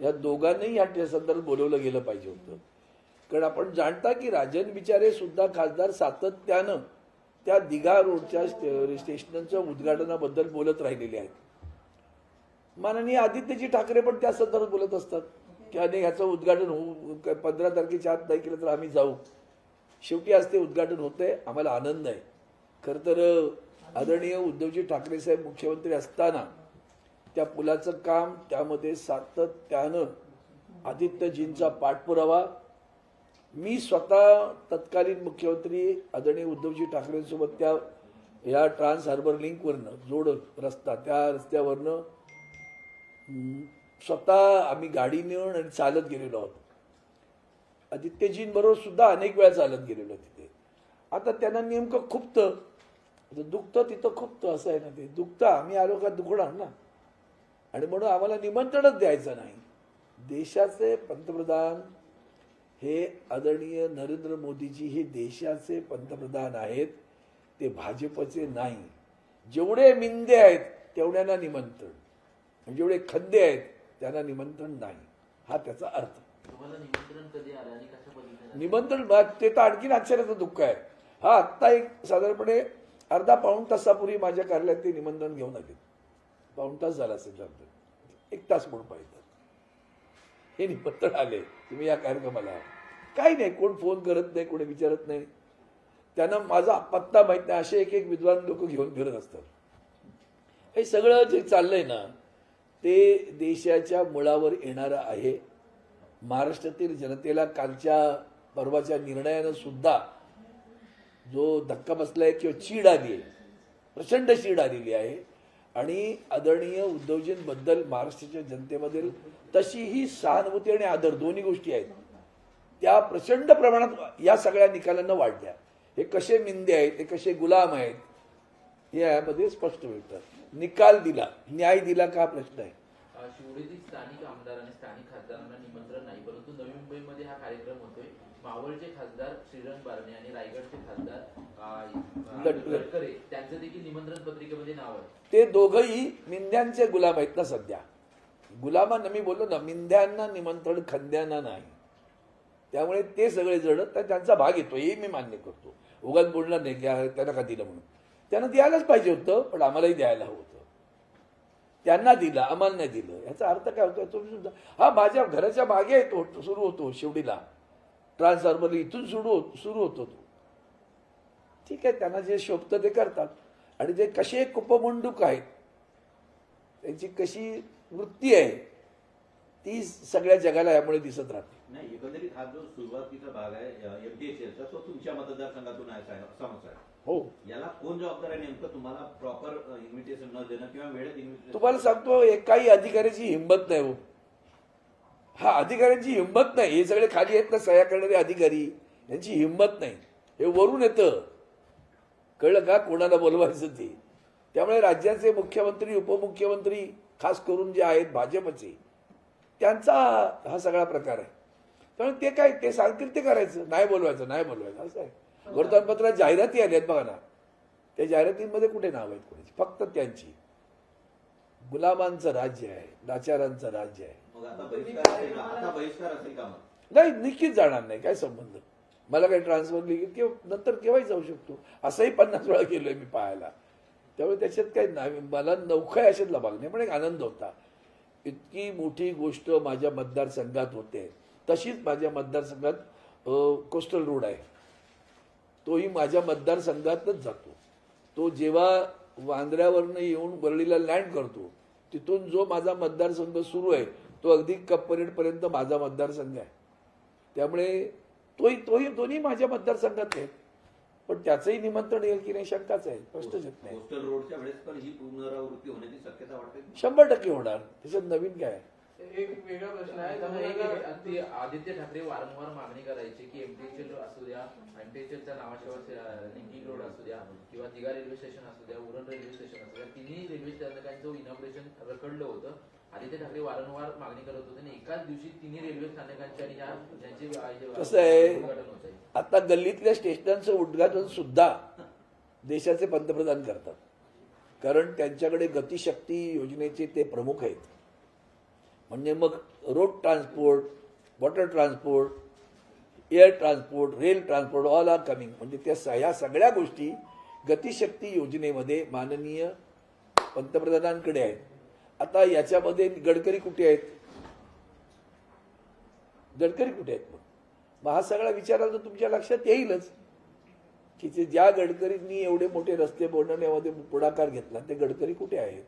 या दोघांनाही या संदर्भात बोलवलं गेलं पाहिजे होतं. कारण आपण जाणता की राजन बिचारे सुद्धा खासदार सातत्यानं त्या दिघा रोडच्या स्टेशनच्या उद्घाटनाबद्दल बोलत राहिलेले आहेत. माननीय आदित्यजी ठाकरे पण त्या संदर्भात बोलत असतात की आणि ह्याचं उद्घाटन होऊ पंधरा तारखेच्या आत नाही केलं तर आम्ही जाऊ. शेवटी आज ते उद्घाटन होतंय आम्हाला आनंद आहे. खरं तर आदरणीय उद्धवजी ठाकरे साहेब मुख्यमंत्री असताना त्या पुलाचं काम त्यामध्ये सातत्यानं आदित्यजींचा पाठपुरावा. मी स्वतः तत्कालीन मुख्यमंत्री आदरणीय उद्धवजी ठाकरेंसोबत त्या या ट्रान्स हार्बर लिंकवरनं जोड रस्ता त्या रस्त्यावरनं स्वतः आम्ही गाडी नेऊन आणि चालत गेलेलो आहोत. आदित्यजींबरोबर सुद्धा अनेक वेळा चालत गेलेलो तिथे. आता त्यांना नेमकं खुपतं. दुखतं तिथं खुपतं असं आहे ना ते. दुखतं आम्ही आलो का दुखणार ना? आणि म्हणून आम्हाला निमंत्रणच द्यायचं नाही. देशाचे पंतप्रधान हे आदरणीय नरेंद्र मोदीजी हे देशाचे पंतप्रधान आहेत ते भाजपचे नाही. जेवढे मिंदे आहेत तेवढ्यांना निमंत्रण. जेवढे खद्दे आहेत त्यांना निमंत्रण नाही. हा त्याचा अर्थ. निमंत्रण ते तर आणखीन आश्चर्याचं दुःख आहे. हा आत्ता एक साधारणपणे अर्धा पाऊण तासापूर्वी माझ्या कार्यालयात ते निमंत्रण घेऊन आले. पाऊण तास झाला असेल साधारण. एक तास म्हणून पाहिजे. हे निमंत्रण आले. तुम्ही या कार्यक्रमाला. काही नाही कोण फोन करत नाही कोणी विचारत नाही. त्यांना माझा पत्ता माहीत नाही असे एक एक विद्वान लोक घेऊन फिरत असतात. हे सगळं जे चाललंय ना ते देशाच्या मुळावर येणारं आहे. महाराष्ट्रातील जनतेला कालच्या परवाच्या निर्णयानं सुद्धा जो धक्का बसलाय किंवा चीड आली आहे प्रचंड चीड आलेली आहे. आणि आदरणीय उद्धवजींबद्दल महाराष्ट्राच्या जनतेमधील तशीही सहानुभूती आणि आदर दोन्ही गोष्टी आहेत. त्या प्रचंड प्रमाणात या सगळ्या निकालांना वाढल्या हे कसे मिंदे आहेत हे कसे गुलाम आहेत हे यामध्ये स्पष्ट मिळतं. निकाल दिला न्याय दिला का प्रश्न आहे? शिवडीतील स्थानिक आमदार आणि स्थानिक खासदारांना निमंत्रण नाही परंतु नवी मुंबईमध्ये हा कार्यक्रम होतोय. मावळचे खासदार श्रीरंग बारणे आणि रायगडचे खासदार त्यांचं देखील निमंत्रण पत्रिकेमध्ये नाव आहे. ते दोघंही मिंद्यांचे गुलाम आहेत ना सध्या. गुलामांना मी बोललो ना मिंद्यांना निमंत्रण खंद्यांना नाही. त्यामुळे ते सगळे जण तर त्यांचा भाग येतो हे मी मान्य करतो. उगाच बोलणार नाही की "अरे, त्यांना का दिलं म्हणून? त्यांना द्यायलाच पाहिजे होतं पण आम्हालाही द्यायला हवं होतं. त्यांना दिलं आम्हाला नाही दिलं. याचा अर्थ काय होतो तुम्ही सुद्धा हा माझ्या घराच्या मागे येतो सुरू होतो शेवटीला ट्रान्सफॉर्मर इथून सुरू होत सुरू होतो तो. ठीक आहे त्यांना जे शोभतं ते करतात. आणि ते कसे कुपमंडूक आहेत त्यांची कशी वृत्ती आहे ती सगळ्या जगाला यामुळे दिसत राहते. नाही एकंदरीत हा जो सुरुवातीचा भाग आहे एफडीएचएलचा तो तुमच्या मतदारसंघातून आहे हो. याला कोण जबाबदार आहे नेमकं? तुम्हाला प्रॉपर इन्व्हिटेशन न देणं किंवा वेळेत इन्व्हिटेशन तुम्हाला सांगतो एकाही अधिकाऱ्याची हिंमत नाही हो. हा अधिकाऱ्यांची हिंमत नाही. हे सगळे खाली आहेत ना सह्या करणारे अधिकारी यांची हिंमत नाही. हे वरून येतं. कळलं का कोणाला बोलवायचं ते? त्यामुळे राज्याचे मुख्यमंत्री उपमुख्यमंत्री खास करून जे आहेत भाजपचे त्यांचा हा सगळा प्रकार आहे. त्यामुळे ते काय ते सांगतील ते करायचं. नाही बोलवायचं नाही बोलवायचं. असं आहे. वर्तमानपत्रात जाहिराती आल्या आहेत बघा ना. त्या जाहिरातींमध्ये कुठे नाव आहेत कोणाची? फक्त त्यांची. गुलामांचं राज्य आहे लाचारांचं राज्य आहे. नाही निश्चित जाणार नाही. काय संबंध? मला काही ट्रान्सफर लिहिली किंवा नंतर केव्हाही जाऊ शकतो. असंही पन्नास वेळा गेलोय मी पाहायला. त्यामुळे त्याच्यात काही नाही. मला नौखा अशातला भाग नाही पण एक आनंद होता. इतकी मोठी गोष्ट माझ्या मतदारसंघात होते. तशीच माझ्या मतदारसंघात कोस्टल रोड आहे. तोही माझ्या मतदारसंघातच जातो. तो जेव्हा वांद्र्यावरनं येऊन वरळीला लँड करतो तिथून जो माझा मतदारसंघ सुरू आहे तो अगदी कप माझा मतदारसंघ आहे. त्यामुळे तोही तोही दोन्ही माझ्या मतदारसंघात आहेत. पण त्याचंही निमंत्रण येईल की नाही शंकाच आहे. प्रश्नच येत नाही कोस्टल रोडच्या वेळेस पण ही पुनरावृत्ती होण्याची शक्यता वाटते? शंभर टक्के होणार. त्याच्यात नवीन काय? आहे? एक वेगळा प्रश्न आहे. त्यामुळे एक- तुम्हाला एक- ते आदित्य ठाकरे वारंवार मागणी करायची की एमटीएचएल असू द्या एमटीएचएलच्या नावाशिवाय लिंकिंग रोड असू द्या किंवा दिघा रेल्वे स्टेशन असू द्या उरण रेल्वे स्टेशन असू द्या तिन्ही रेल्वे स्थानकांचं इनॉग्रेशन रखडलं होतं. आदित्य ठाकरे वारंवार मागणी करत होते आणि एकाच दिवशी तिन्ही रेल्वे आणि ज्यांचे कसं आहे? आता गल्लीतल्या स्टेशनांचं उद्घाटन सुद्धा देशाचे पंतप्रधान करतात. कारण त्यांच्याकडे गतिशक्ती योजनेचे ते प्रमुख आहेत. म्हणजे मग road transport water transport air transport rail transport all are coming म्हणजे त्या ह्या सगळ्या गोष्टी गतिशक्ती योजनेमध्ये माननीय पंतप्रधानांकडे आहेत. आता याच्यामध्ये गडकरी कुठे आहेत? गडकरी कुठे आहेत मग? मग हा सगळा विचार आला तर तुमच्या लक्षात येईलच. की ते ज्या गडकरींनी एवढे मोठे रस्ते बनवण्यामध्ये पुढाकार घेतला ते गडकरी कुठे आहेत?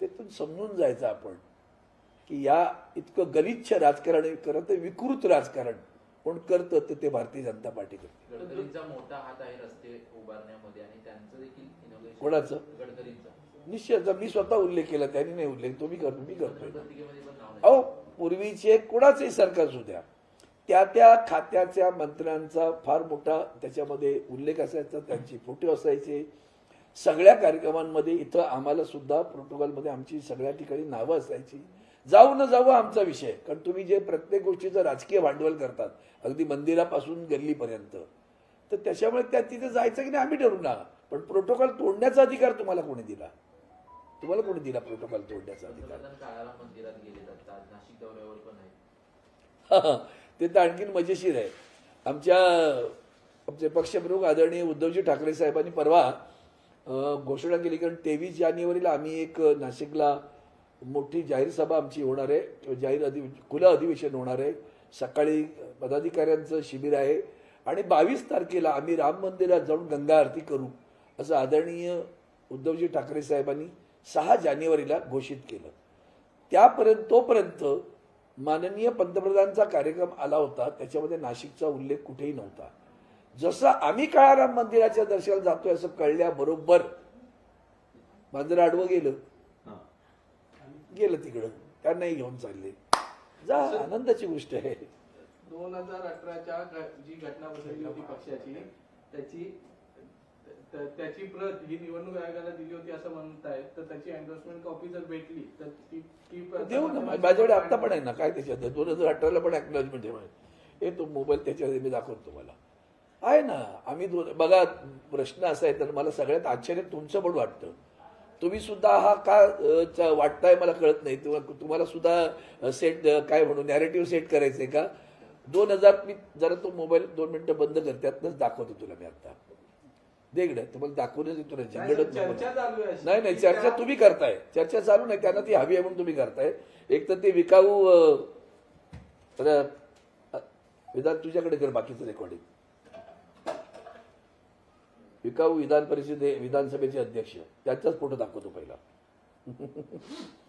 त्यातून समजून जायचं आपण. की या इतकं गलिच्छ राजकारण तर विकृत राजकारण कोण करतं तर ते भारतीय जनता पार्टी करते. गडकरींचा मोठा हात आहे रस्ते उभारण्यामध्ये आणि त्यांचं देखील कोणाचं? गडकरींचा. निश्चित मी स्वतः उल्लेख केला त्यांनी नाही उल्लेख तो मी करतो मी करतोय. अहो पूर्वीचे कोणाचेही सरकार असू द्या त्या त्या खात्याच्या मंत्र्यांचा फार मोठा त्याच्यामध्ये उल्लेख असायचा त्यांची फोटो असायचे. सगळ्या कार्यक्रमांमध्ये इथं आम्हाला सुद्धा प्रोटोकॉलमध्ये आमची सगळ्या ठिकाणी नावं असायची. जाऊ न जावं आमचा विषय कारण तुम्ही जे प्रत्येक गोष्टीचं राजकीय भांडवल करतात अगदी मंदिरापासून गल्लीपर्यंत तर त्याच्यामुळे त्या तिथे जायचं की नाही आम्ही ठरवू ना पण प्रोटोकॉल तोडण्याचा अधिकार तुम्हाला कोणी दिला? तुम्हाला कोणी दिला प्रोटोकॉल तोडण्याचा अधिकार. ते तर आणखीन मजेशीर आहे. आमच्या आमचे पक्षप्रमुख आदरणीय उद्धवजी ठाकरे साहेबांनी परवा घोषणा केली कारण तेवीस जानेवारीला आम्ही एक नाशिकला मोठी जाहीर सभा आमची होणार आहे. जाहीर अधि खुलं अधिवेशन होणार आहे. सकाळी पदाधिकाऱ्यांचं शिबिर आहे. आणि बावीस तारखेला आम्ही राम मंदिरात जाऊन गंगा आरती करू असं आदरणीय उद्धवजी ठाकरे साहेबांनी सहा जानेवारीला घोषित केलं. त्यापर्यंत तोपर्यंत माननीय पंतप्रधानांचा कार्यक्रम आला होता. त्याच्यामध्ये नाशिकचा उल्लेख कुठेही नव्हता. जसं आम्ही काळाराम मंदिराच्या दर्शनाला जातोय असं कळल्याबरोबर माझं आडवं गेलं. गेलं तिकडं. त्यांनाही घेऊन चालले. जा आनंदाची गोष्ट आहे. दोन हजार अठराच्या जी घटना बसवली होती पक्षाची त्याची त- त्याची प्रत ही निवडणूक आयोगाला दिली होती असं म्हणताय. तर त्याची एन्डोर्समेंट कॉपी जर भेटली तर ती देऊ ना माझ्याकडे आता पण आहे ना काय त्याच्यात? दोन हजार अठराला पण अॅक्नॉलेजमेंट आहे हे तो मोबाईल त्याच्यामध्ये मी दाखवतो तुम्हाला. आहे ना आम्ही दोन बघा प्रश्न असा आहे तर मला सगळ्यात आश्चर्य तुमचं पण वाटतं. तुम्ही सुद्धा हा का वाटताय मला कळत नाही. तुम्हा- तुम्हाला सुद्धा सेट काय म्हणू नॅरेटिव्ह सेट करायचंय का? दोन हजार मी जरा तो मोबाईल दोन मिनिटं बंद कर त्यातनंच दाखवतो तुला मी आता. देगड तुम्हाला दाखवूनच येतो ना नाही, झंगडत. नाही नाही चर्चा तुम्ही करताय. चर्चा चालू नाही त्यांना ती हवी आहे म्हणून तुम्ही करताय. एक तर ते विकाऊ विधान तुझ्याकडे कर बाकीचं रेकॉर्डिंग विकाऊ विधान परिषदे विधानसभेचे अध्यक्ष. त्याचाच फोटो दाखवतो पहिला.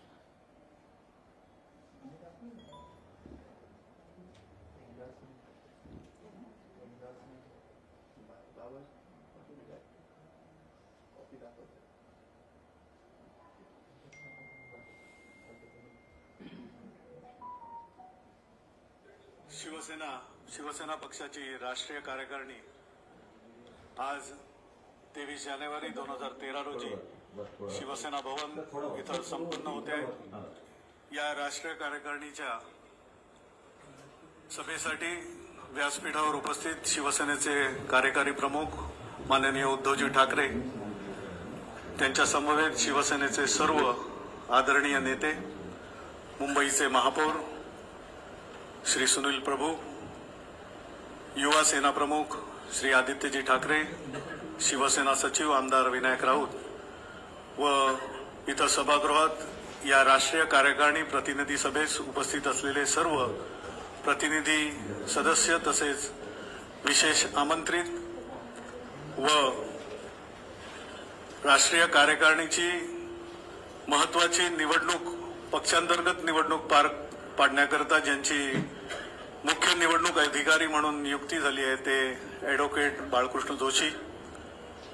शिवसेना शिवसेना पक्षाची राष्ट्रीय कार्यकारिणी आज तेवीस जानेवारी दोन हजार तेरा रोजी शिवसेना भवन इथं संपन्न होते. या राष्ट्रीय कार्यकारिणीच्या सभेसाठी व्यासपीठावर उपस्थित शिवसेनेचे कार्यकारी प्रमुख माननीय उद्धवजी ठाकरे त्यांच्या समवेत शिवसेनेचे सर्व आदरणीय नेते मुंबईचे महापौर श्री सुनील प्रभू युवा सेना प्रमुख श्री आदित्यजी ठाकरे शिवसेना सचिव आमदार विनायक राऊत व इथं सभागृहात या राष्ट्रीय कार्यकारिणी प्रतिनिधी सभेस उपस्थित असलेले सर्व प्रतिनिधी सदस्य तसेच विशेष आमंत्रित व राष्ट्रीय कार्यकारिणीची महत्वाची निवडणूक पक्षांतर्गत निवडणूक पार पाडण्याकरता ज्यांची मुख्य निवडणूक अधिकारी म्हणून नियुक्ती झाली आहे ते ॲडव्होकेट बाळकृष्ण जोशी.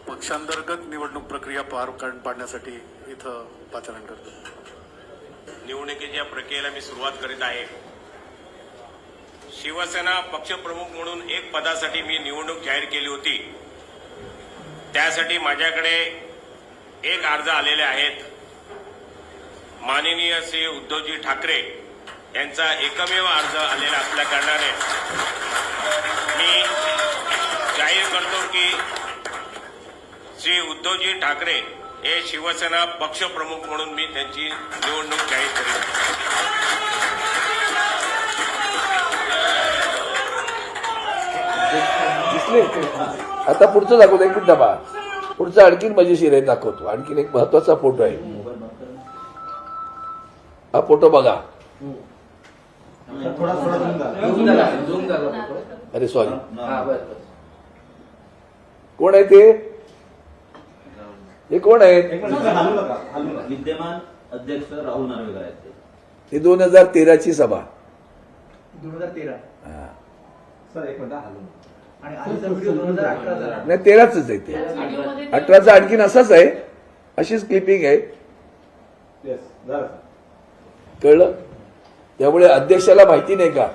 पक्षांतर्गत निवडणूक प्रक्रिया पार पाडण्यासाठी इथं पाचारण करतो. निवडणुकीच्या प्रक्रियेला मी सुरुवात करीत आहे. शिवसेना पक्षप्रमुख म्हणून एक पदासाठी मी निवडणूक जाहीर केली होती. त्यासाठी माझ्याकडे एक अर्ज आलेले आहेत. माननीय श्री उद्धवजी ठाकरे यांचा एकमेव अर्ज आलेला असल्या कारणाने. मी जाहीर करतो की श्री उद्धवजी ठाकरे हे शिवसेना पक्षप्रमुख म्हणून मी त्यांची निवडणूक जाहीर करेन. आता पुढचं दाखवतो एक मिनिट दबा पुढचं आणखीन मजेशीर आहे दाखवतो. आणखीन एक महत्त्वाचा फोटो आहे. हा फोटो बघा. थोडा थोडा zoom करा. झूम झाला. झूम झाला फोटो अरे सॉरी हा कोण आहे ते? हे कोण आहेत? एक मिनिट, सर, हलू नका हलू नका. विद्यमान अध्यक्ष राहुल नार्वेकर आहेत ते. ही दोन हजार तेराची सभा. दोन हजार तेरा. हा. सर एक मिनिट हलू नका. आणि आधीचा व्हिडिओ दोन हजार अठराचा नाही तेराच आहे ते. अठराचा. आणखीन असाच आहे. अशीच क्लिपिंग आहे. सर. कळलं? त्यामुळे अध्यक्षाला माहिती नाही का?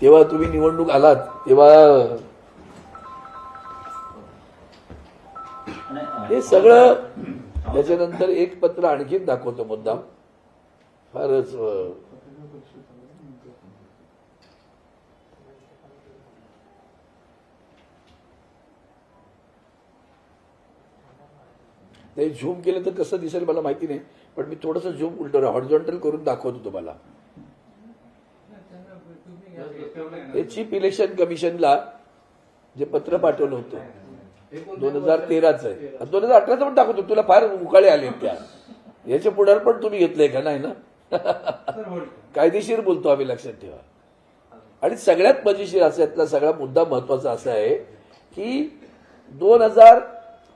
तेव्हा तुम्ही निवडणूक आलात तेव्हा हे सगळं त्याच्यानंतर एक पत्र आणखीन दाखवतो मुद्दाम. फारच ते झूम केलं तर कसं दिसेल मला माहिती नाही पण मी थोडंसं झूम उलट हॉरिझॉन्टल करून दाखवतो तुम्हाला. हे चीफ इलेक्शन कमिशनला जे पत्र पाठवलं होतं. दोन हजार तेराच आहे. दोन हजार अठराचं पण टाकतो तुला फार उकाळे आले त्या. याचे पुढार पण तुम्ही घेतलंय का? नाही ना? कायदेशीर बोलतो आम्ही लक्षात ठेवा. आणि सगळ्यात मजेशीर असा यातला सगळा मुद्दा महत्त्वाचा असा आहे की दोन हजार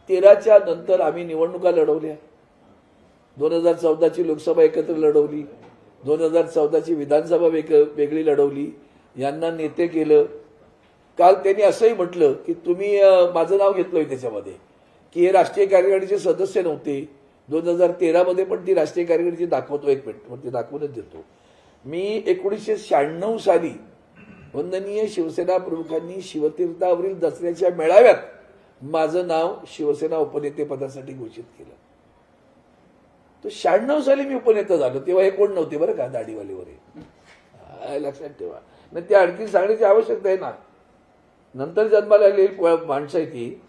तेराच्या नंतर आम्ही निवडणुका लढवल्या. दोन हजार चौदाची लोकसभा एकत्र लढवली. दोन हजार चौदाची विधानसभा वेग वेगळी लढवली. यांना नेते केलं काल त्यांनी असंही म्हटलं की तुम्ही माझं नाव घेतलं आहे त्याच्यामध्ये की हे राष्ट्रीय कार्यकारिणीचे सदस्य नव्हते. दोन हजार तेरामध्ये पण ती राष्ट्रीय कार्यकारिणीची दाखवतो एक मिनिट मग ते दाखवूनच देतो. मी एकोणीसशे शहाण्णव साली वंदनीय शिवसेना प्रमुखांनी शिवतीर्थावरील दसऱ्याच्या मेळाव्यात माझं नाव शिवसेना उपनेते पदासाठी घोषित केलं. तो शहाण्णव साली मी उपनेता झालो तेव्हा हे कोण नव्हते बरं का दाढीवालीवर लक्षात ठेवा. नाही ती आणखी सांगण्याची आवश्यकता आहे ना. नंतर जन्माला आलेली माणसं आहे ती.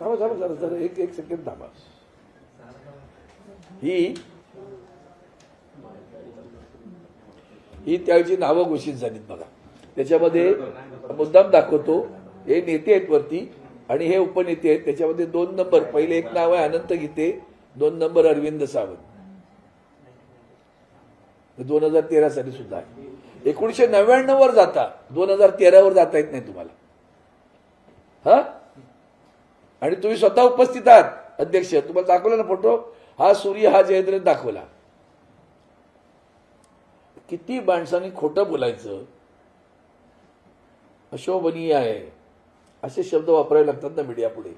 थांबा थांबा जरा जरा एक एक सेकंड थांबा. ही ही त्याची नावं घोषित झालीत बघा. त्याच्यामध्ये मुद्दाम दाखवतो हे नेते आहेत वरती आणि हे उपनेते आहेत. त्याच्यामध्ये दोन नंबर पहिले एक नाव आहे अनंत गीते दोन नंबर अरविंद सावंत. दोन हजार तेरा साली सुद्धा आहे. एकोणीशे नव्याण्णव वर जाता दोन हजार तेरावर जाता येत नाही तुम्हाला. हा? आणि तुम्ही स्वतः उपस्थित आहात अध्यक्ष. तुम्हाला दाखवला ना फोटो? हा सूर्य हा जयद्रथ दाखवला. किती माणसांनी खोटं बोलायचं? अशोभनीय आहे. असे शब्द वापरावे लागतात ना मीडिया पुढे.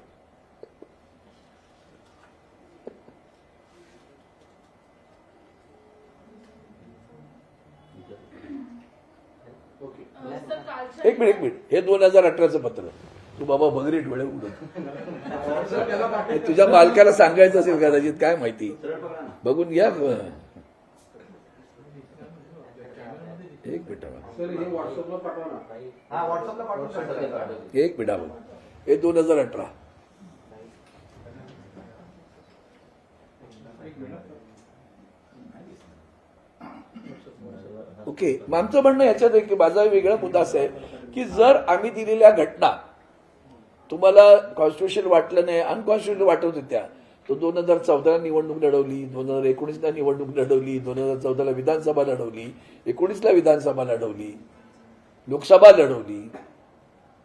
एक मिनिट एक मिनिट. हे दोन हजार अठराचं पत्र. तू बाबा भगरी डोळे उडत हे तुझ्या मालकाला सांगायचं असेल कदाचित काय माहिती. बघून घ्या. एक मिनिट सर हे व्हॉट्सअपला पाठवा ना. हा व्हॉट्सअपला पाठवून शकतो एक मिनिट हे दोन हजार अठरा. ओके मग आमचं म्हणणं याच्यात आहे की माझा वेगळा मुद्दा असा आहे की जर आम्ही दिलेल्या घटना तुम्हाला कॉन्स्टिट्युशन वाटलं नाही अनकॉन्स्टिट्युशन वाटत होत्या तो दोन हजार चौदाला निवडणूक लढवली दोन हजार एकोणीसला निवडणूक लढवली दोन हजार चौदाला विधानसभा लढवली एकोणीसला विधानसभा लढवली लोकसभा लढवली.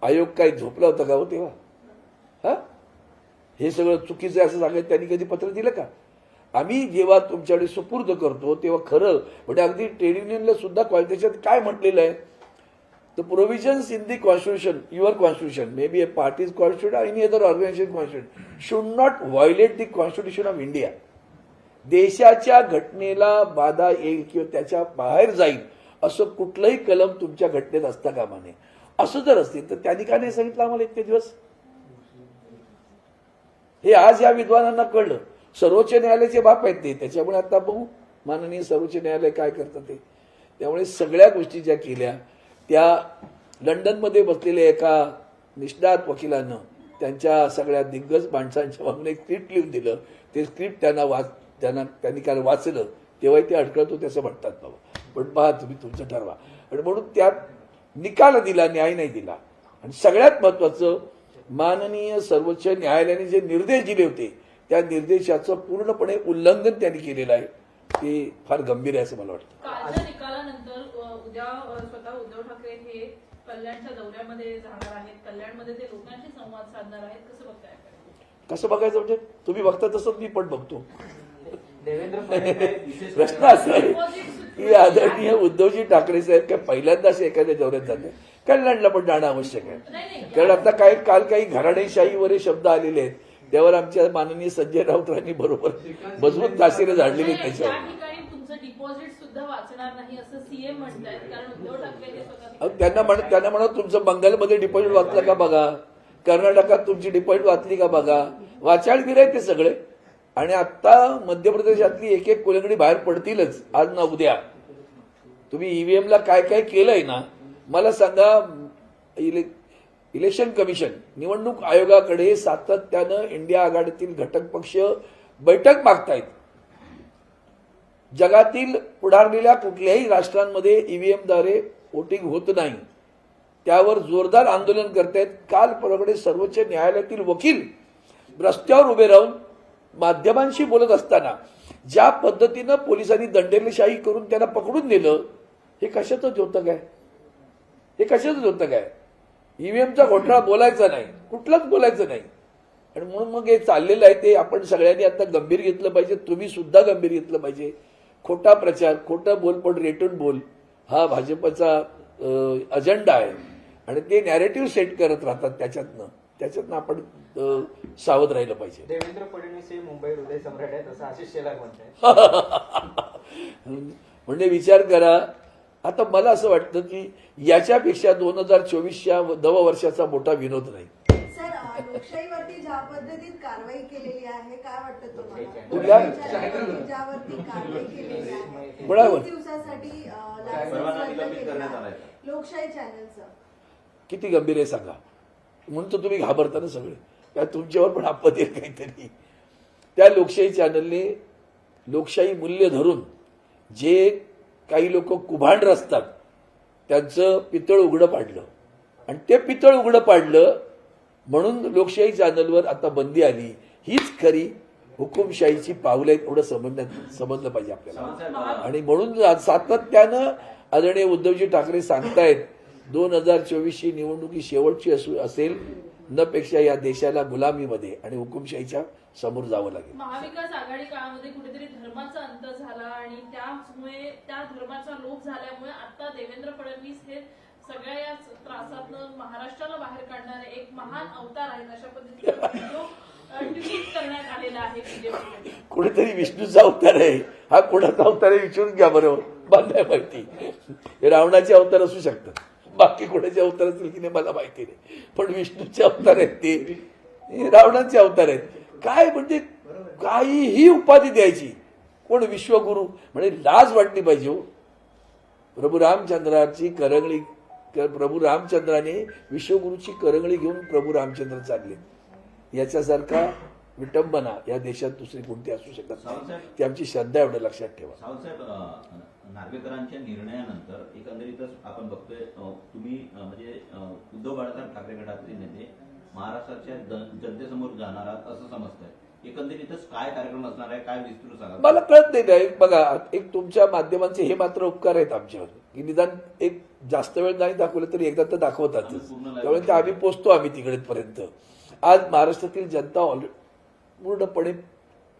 आयोग काही झोपला होता का हो तेव्हा? हा? हे सगळं चुकीचं आहे असं सांगायचं त्यांनी कधी पत्र दिलं का? आम्ही जेव्हा तुमच्याकडे सुपूर्द करतो तेव्हा खरं म्हणजे अगदी ट्रेड युनियनला सुद्धा त्याच्यात काय म्हटलेलं आहे? The provisions in the constitution your constitution may be a parties constitution any other organisation constitute should not violate the constitution of India देशाच्या घटनेला बाधा येईल किंवा त्याच्या बाहेर जाईल असं कुठलंही कलम तुमच्या घटनेत असता कामा नये असं जर असतील तर त्यांनी का नाही सांगितलं आम्हाला इतके दिवस. हे आज या विद्वानांना कळलं. सर्वोच्च न्यायालयाचे बाप आहेत ते. त्याच्यामुळे आता बघू माननीय सर्वोच्च न्यायालय काय करतं ते. त्यामुळे सगळ्या गोष्टी ज्या केल्या त्या लंडनमध्ये बसलेल्या एका निष्णात वकिलानं त्यांच्या सगळ्या दिग्गज माणसांच्या मागून एक स्क्रिप्ट लिहून दिलं. ते स्क्रिप्ट त्यांना वाच त्यांना त्यांनी काल वाचलं. तेव्हाही ते अडकळत होते असं म्हणतात बाबा. पण पहा तुम्ही तुमचं ठरवा. आणि म्हणून त्यात निकाल दिला न्याय नाही दिला. आणि सगळ्यात महत्वाचं माननीय सर्वोच्च न्यायालयाने जे निर्देश दिले होते त्या निर्देशाचं पूर्णपणे उल्लंघन त्यांनी केलेलं आहे. ते फार गंभीर आहे असं मला वाटतं. निकालानंतर उद्या स्वतः उद्धव ठाकरे हे कल्याणच्या दौऱ्यामध्ये जाणार आहेत. कल्याणमध्ये ते लोकांशी संवाद साधणार आहेत. कसं बघताय कसं बघायचं म्हणजे तुम्ही बघता तसंच मी पण बघतो. देवेंद्र फडणवीस प्रश्न असा आहे. की आदरणीय उद्धवजी ठाकरे साहेब काय पहिल्यांदाच एखाद्या दौऱ्यात जाते कल्याणला पण जाणं आवश्यक आहे. नाही नाही. कारण आता काय काल काही घराणेशाहीवर शब्द आलेले आहेत. त्यावर आमच्या माननीय संजय राऊतांनी बरोबर मजबूत तासिरं झाडलेली त्याच्यावर. तुमचं डिपॉझिट सुद्धा वाचणार नाही असं सीएम म्हणतायत कारण उद्धव ठाकरे स्वतः त्यांना म्हण त्यांना म्हणा तुमचं बंगालमध्ये डिपॉझिट वाचलं का बघा? कर्नाटकात तुमची डिपॉझिट वाचली का बघा? वाचाळवीर आहेत ते सगळे. आणि आता मध्य प्रदेशातली एक एक कोलंगडी बाहेर पडतीलच आज ना उद्या. तुम्ही ईव्हीएम ला काय काय केलंय ना? मला सांगा इले इलेक्शन कमिशन निवडणूक आयोगाकडे सातत्यानं इंडिया आघाडीतील घटक पक्ष बैठक मागतायत. जगातील पुढारलेल्या कुठल्याही राष्ट्रांमध्ये ईव्हीएमद्वारे वोटिंग होत नाही. त्यावर जोरदार आंदोलन करतायत. काल परवडे सर्वोच्च न्यायालयातील वकील रस्त्यावर उभे राहून माध्यमांशी बोलत असताना ज्या पद्धतीनं पोलिसांनी दंडेलशाही करून त्यांना पकडून नेलं हे कशाचं द्योतक आहे? हे कशाचं द्योतक आहे? ईव्हीएमचा घोटाळा बोलायचा नाही. कुठलाच बोलायचं नाही. आणि म्हणून मग हे चाललेलं आहे ते आपण सगळ्यांनी आता गंभीर घेतलं पाहिजे. तुम्ही सुद्धा गंभीर घेतलं पाहिजे. खोटा प्रचार खोटं बोल पण रेटून बोल हा भाजपचा अजेंडा आहे. आणि ते नॅरेटिव्ह सेट करत राहतात त्याच्यातनं. त्याच्यातनं आपण सावध राहिलं पाहिजे. देवेंद्र फडणवीस हे मुंबई हृदय सम्राट आहेत असं आशिष शेलार म्हणताय म्हणजे विचार करा. आता मला असं वाटतं की याच्यापेक्षा दोन हजार चोवीसच्या नववर्षाचा मोठा विनोद नाही. लोकशाहीवरती ज्या पद्धतीत कारवाई केलेली आहे काय वाटतं तुम्हाला? ज्यावरती कारवाई केलेली आहे दिवसासाठी अ, परवाना लायसन्स रद्द निलंबित करण्यात केलेला आलाय. आहे. लोकशाही चॅनलचं. किती गंभीर आहे सांगा. म्हणून तर तुम्ही घाबरता ना सगळे. काय तुमच्यावर पण आपत येईल काहीतरी. त्या लोकशाही चॅनलने लोकशाही मूल्य धरून जे काही लोक कुभांड रचतात त्यांचं पितळ उघडं पाडलं. आणि ते पितळ उघडं पाडलं म्हणून लोकशाही चॅनलवर आता बंदी आली. हीच खरी हुकुमशाहीची पावलं आहेत एवढं समजण्यात समजलं पाहिजे आपल्याला. आणि म्हणून सातत्यानं आदरणीय उद्धवजी ठाकरे सांगतायत दोन हजार चोवीसची निवडणुकी शेवटची असू असेल न पेक्षा या देशाला गुलामीमध्ये आणि हुकुमशाहीच्या समोर जावं लागेल. महाविकास आघाडी काळामध्ये कुठेतरी धर्माचा अंत झाला आणि त्यामुळे त्या धर्माचा लोप झाल्यामुळे आता देवेंद्र फडणवीस हे सगळ्या या त्रासातनं महाराष्ट्राला बाहेर काढणारे एक महान अवतार आहेत अशा पद्धतीचा करण्यात आलेला आहे कुठेतरी विष्णूचा अवतार आहे. हा कोणाचा अवतार आहे विचारून घ्या बरोबर मला माहिती. हे रावणाचे अवतार असू शकतात. बाकी कोणाचे अवतार असतील की नाही मला माहिती नाही. पण विष्णूचे अवतार आहेत ते. रावणाचे अवतार आहेत. काय म्हणजे काहीही उपाधी द्यायची. कोण विश्वगुरु? म्हणजे लाज वाटली पाहिजे हो. प्रभू रामचंद्राची करंगळी प्रभू रामचंद्राने विश्वगुरूची करंगळी घेऊन प्रभू रामचंद्र चालले. याच्यासारखा विटंबना या देशात दुसरी कोणती असू शकत नाही. ती आमची श्रद्धा एवढं लक्षात ठेवा. नार्वेकरांच्या निर्णयानंतर एकंदरीतच आपण बघतोय तुम्ही म्हणजे उद्धव बाळासाहेब ठाकरे गटाचे नेते महाराष्ट्राच्या जनतेसमोर जाणार आहात असं समजतंय. एकंदरीतच काय कार्यक्रम असणार आहे काय विस्तृत सांगा. मला कळत नाही काय बघा एक तुमच्या माध्यमांचे हे मात्र उपकार आहेत आमच्यावर. की निदान एक जास्त वेळ नाही दाखवलं तरी एकदा तर दाखवतातच त्यामुळे ते आम्ही पोचतो आम्ही तिकडेपर्यंत. आज महाराष्ट्रातील जनता ऑल पूर्णपणे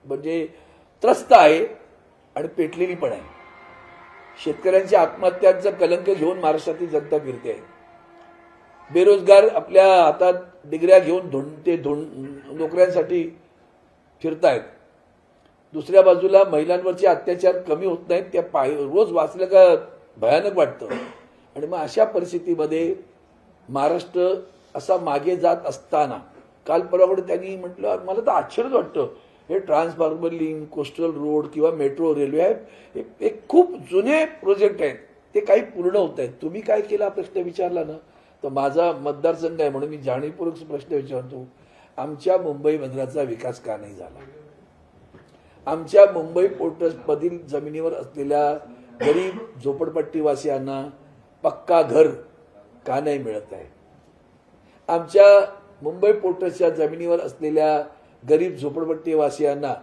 म्हणजे त्रस्त आहे आणि पेटलेली पण आहे. शेतकऱ्यांच्या आत्महत्यांचा कलंक घेऊन महाराष्ट्रातील जनता फिरते आहे. बेरोजगार आपल्या हातात डिग्र्या घेऊन धोंड ते धोंड नोकऱ्यांसाठी फिरतायत. दुसऱ्या बाजूला महिलांवरचे अत्याचार कमी होत नाहीत त्या पाय रोज वाचलं का भयानक वाटतं. आणि मग अशा परिस्थितीमध्ये महाराष्ट्र असा मागे जात असताना काल परवाकडे त्यांनी म्हटलं मला तर आश्चर्यच वाटतं. हे ट्रान्सफॉर्मर लिंक कोस्टल रोड किंवा मेट्रो रेल्वे आहे हे- एक खूप जुने प्रोजेक्ट आहेत. ते काही पूर्ण होत आहेत. तुम्ही काय केला प्रश्न विचारला ना? तर माझा मतदारसंघ आहे म्हणून मी जाणीवपूर्वक प्रश्न विचारतो. आमच्या मुंबई बंदराचा विकास का नाही झाला? आमच्या मुंबई पोर्टमधील जमिनीवर असलेल्या गरीब झोपडपट्टीवासियांना पक्का घर का नाही मिळत आहे? आमच्या मुंबई पोर्टच्या जमिनीवर असलेल्या गरीब झोपडपट्टीवासियांना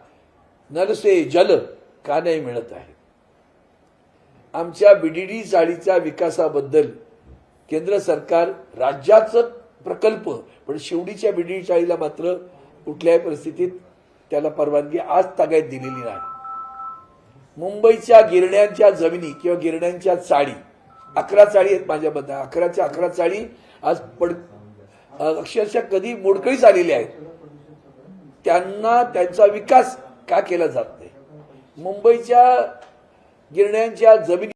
नलसे जल का नाही मिळत आहे? आमच्या बीडीडी चाळीच्या विकासाबद्दल केंद्र सरकार राज्याचं प्रकल्प पण शिवडीच्या बीडीडी चाळीला मात्र कुठल्याही परिस्थितीत त्याला परवानगी आज तागायत दिलेली नाही. मुंबईच्या गिरण्यांच्या जमिनी किंवा गिरण्यांच्या चाळी अकरा चाळी आहेत माझ्याबद्दल अकराच्या अकरा चाळी आज पड अक्षरशः कधी मोडकळीच आलेल्या आहेत. त्यांना त्यांचा विकास का केला जात नाही? मुंबईच्या गिरण्यांच्या जमिनी